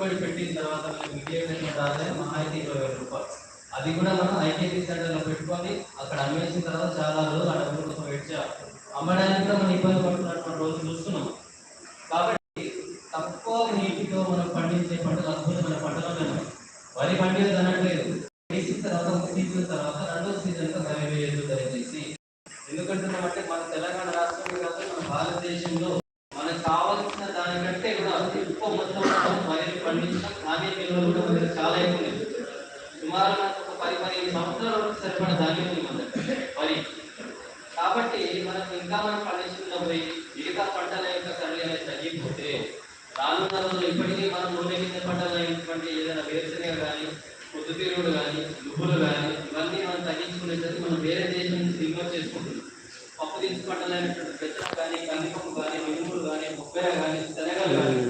పెట్టుబడి పెట్టిన తర్వాత మనకి మిగిలినటువంటి ఆదాయం మహా అయితే ఇరవై వేల రూపాయలు. అది కూడా మనం ఐకేపీ సెంటర్లో పెట్టుకొని అక్కడ అమ్మేసిన తర్వాత చాలా రోజులు ఆ డబ్బుల కోసం వెయిట్ చేయాలి. అమ్మడానికి కూడా మనం ఇబ్బంది పడుతున్నటువంటి రోజులు చూస్తున్నాం. కాబట్టి తక్కువ నీటితో మనం పండించే పంటలు అద్భుతమైన పంటలు ఉన్నాయి. వరి పండించదు అనట్లేదు. వేసిన తర్వాత ఒక సీజన్ తర్వాత రెండో సీజన్తో వరి వేయదు దయచేసి ఎందుకంటున్నామంటే మన తెలంగాణ రాష్ట్రంలో కాదు మన భారతదేశంలో మనకు కావాల్సిన దానికంటే కూడా ఎక్కువ మొత్తంలో కూడా మనకి చాలా ఎక్కువ ఉన్నాయి. సుమారు మనకు ఒక పది పదిహేను సంవత్సరాల వరకు సరిపడ ధాన్యం ఉంది మన వరి కాబట్టి మనకు ఇంకా మనం పండించకుండా పోయి మిగతా పంటల యొక్క అనేది తగ్గిపోతే రానున్న రోజులు ఇప్పటికీ మనం నూనె గింజ పంటలు ఏదైనా వేరుశనగ కానీ పొద్దుతీరుడు కానీ నువ్వులు కానీ ఇవన్నీ మనం తగ్గించుకునేసరికి మనం వేరే దేశం నుంచి దిగుమతి చేసుకుంటున్నాం పప్పు దినుసు పెద్ద పెసర కానీ కందిపప్పు కానీ మినుములు కానీ బొబ్బెర కానీ శనగలు కానీ